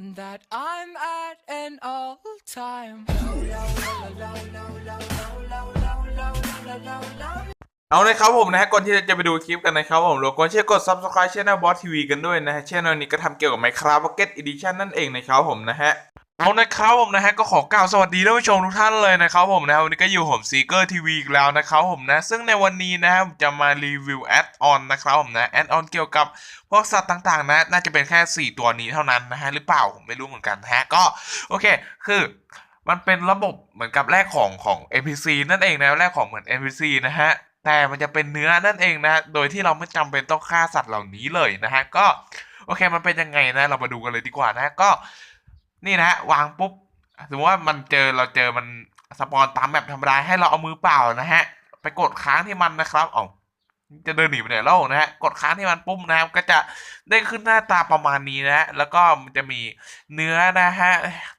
that I'm at an all time. เอาเลยครับผมนะฮะก่อนที่จะไปดูคลิปกันนะครับผมรบกวนช่วยกด subscribe channel boss tv กันด้วยนะฮะช่องนี้ก็ทำเกี่ยวกับ minecraft pocket edition นั่นเองนะครับผมนะฮะ เอานะครับผมนะฮะก็ขอกล่าวสวัสดีท่านผู้ชมทุกท่านเลยนะครับผมนะฮะวันนี้ก็อยู่ผมซีเกอร์ทีวีอีกแล้วนะครับผมนะซึ่งในวันนี้นะครับจะมารีวิวแอดออนนะครับผมนะแอดออนเกี่ยวกับพวกสัตว์ต่างๆ นะ น่าจะเป็นแค่ 4 ตัวนี้เท่านั้นนะฮะหรือเปล่าผมไม่รู้เหมือนกันนะฮะก็โอเคคือมันเป็นระบบเหมือนกับแลกของของ NPC นั่นเองนะแลกของเหมือน NPC นะฮะแต่มันจะเป็นเนื้อนั่นเองนะ โดยที่เราไม่จำเป็นต้องฆ่าสัตว์เหล่านี้เลยนะฮะก็โอเคมันเป็นยังไงนะเรามาดูกันเลยดีกว่านะก็ นี่นะฮะวางปุ๊บ สมมติว่ามันเจอเราเจอมันสปอนตามแบบธรรมดาให้เราเอามือเปล่านะฮะ ไปกดค้างที่มันนะครับอ๋อจะเดินหนีไปไหนแล้วนะฮะ กดค้างที่มันปุ๊บนะครับ ก็จะได้ขึ้นหน้าตาประมาณนี้นะ แล้วก็มันจะมีเนื้อนะฮะ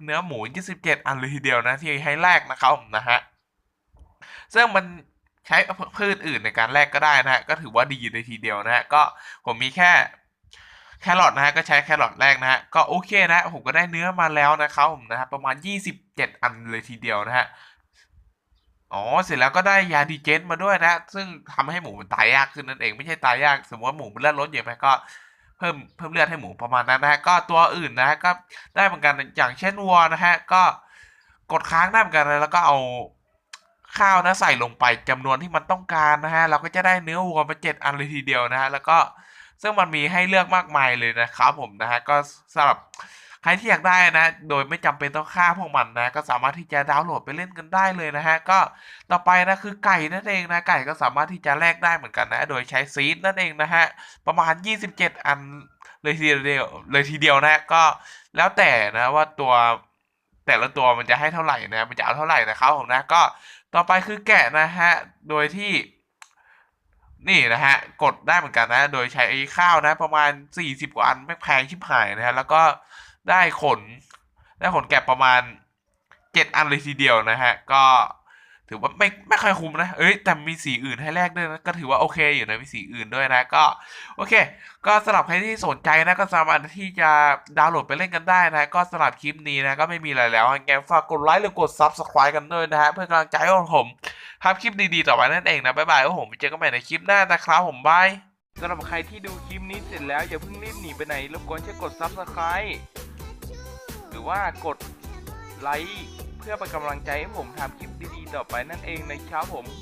เนื้อหมู 27 อันเลยทีเดียวนะที่ให้แลกนะครับนะฮะ ซึ่งมันใช้พืชอื่นในการแลกก็ได้นะฮะ ก็ถือว่าดีเลยทีเดียวนะฮะ ก็ผมมีแค่ แครอทนะฮะก็ใช้แครอทแรกนะฮะก็โอเคนะผมก็ได้เนื้อมาแล้วนะครับผมนะฮะประมาณ 27 อันเลยทีเดียวนะฮะอ๋อเสร็จแล้วก็ได้ยาดีเจนมาด้วยนะ ซึ่งทำให้หมูมันตายยากขึ้นนั่นเองไม่ใช่ตายยาก สมมติว่าหมูมันเลือดลดเยอะไปก็เพิ่มเพิ่มเลือดให้หมูประมาณนั้นนะฮะก็ตัวอื่นนะฮะก็ได้เหมือนกันอย่างเช่นวัวนะฮะก็กดค้างได้เหมือนกันแล้วก็เอาข้าวนะใส่ลงไปจำนวนที่มันต้องการนะฮะเราก็จะได้เนื้อวัวมาเจ็ดอันเลยทีเดียวนะฮะแล้วก็ ซึ่งมันมีให้เลือกมากมายเลยนะครับผมนะฮะก็สำหรับใครที่อยากได้นะ โดยไม่จำเป็นต้องฆ่าพวกมันนะ ก็สามารถที่จะดาวน์โหลดไปเล่นกันได้เลยนะฮะ ก็ต่อไปนะคือไก่นั่นเองนะ ไก่ก็สามารถที่จะแลกได้เหมือนกันนะ โดยใช้ซีดนั่นเองนะฮะ ประมาณ 27 อันเลยทีเดียวเลยทีเดียวนะก็แล้วแต่นะว่าตัวแต่ละตัวมันจะให้เท่าไหร่นะ มันจะเอาเท่าไหร่นะครับผมนะ ก็ต่อไปคือแกะนะฮะ โดยที่ นี่นะฮะ กดได้เหมือนกันนะ โดยใช้ไอ้ข้าวนะประมาณ 40 กว่าอันไม่แพงชิบหายนะฮะ แล้วก็ได้ขน ได้ขนแกะประมาณ 7 อันเลยทีเดียวนะฮะ ก็ ถือว่าไม่ไม่ค่อยคุ้มนะ เอ้ยแต่มีสีอื่นให้แลกด้วยนะก็ถือว่าโอเคอยู่นะมีสีอื่นด้วยนะก็โอเค ก็สำหรับใครที่สนใจนะก็สามารถที่จะดาวน์โหลดไปเล่นกันได้นะก็สำหรับคลิปนี้นะก็ไม่มีอะไรแล้วยังไงฝากกดไลค์หรือกด Subscribe กันด้วยนะฮะเพื่อกำลังใจให้ผมทำคลิปดีๆต่อไปนั่นเองนะบ๊ายบายว่าผมเจอกันใหม่ในคลิปหน้านะครับผมบายสำหรับใครที่ดูคลิปนี้เสร็จแล้วอย่าเพิ่งรีบหนีไปไหนรบกวนช่วยกด Subscribe หรือว่ากด ไลค์ เพื่อเป็นกำลังใจให้ผมทำคลิปดีๆต่อไปนั่นเองนะครับผม